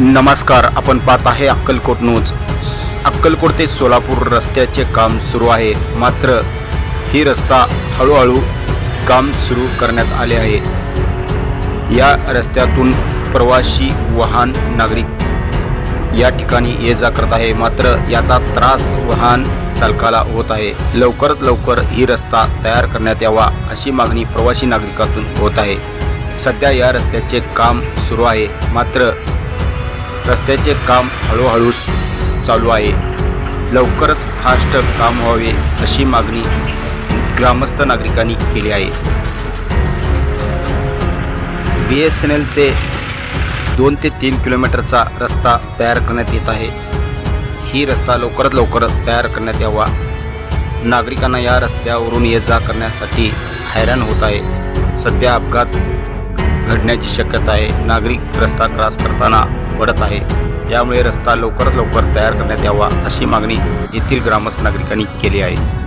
नमस्कार आपण पाहत आहे अक्कलकोट न्यूज. अक्कलकोट ते सोलापूर रस्त्याचे काम सुरू आहे. मात्र ही रस्ता हळूहळू काम सुरू करण्यात आले आहे. या रस्त्यातून प्रवासी वाहन नागरिक या ठिकाणी ये जा करत आहे. मात्र याचा त्रास वाहन चालकाला होत आहे. लवकरात लवकर ही रस्ता तयार करण्यात यावा अशी मागणी प्रवासी नागरिकातून होत आहे. सध्या या रस्त्याचे काम सुरू आहे. मात्र रस्त्याचे काम हळूहळू चालू आहे. लवकरच फास्ट काम व्हावे अशी मागणी ग्रामस्थ नागरिकांनी केली आहे. बी एस एन एल ते दोन ते तीन किलोमीटरचा रस्ता तयार करण्यात येत आहे. ही रस्ता लवकरात लवकर तयार करण्यात यावा. नागरिकांना या रस्त्यावरून ये जा करण्यासाठी हैराण होत आहे. सध्या अपघात घडण्याची शक्यता आहे. नागरिक रस्ता क्रॉस करताना पडत आहे. यामुळे रस्ता लवकरात लवकर तयार करण्यात यावा अशी मागणी येथील ग्रामस्थ नागरिकांनी केली आहे.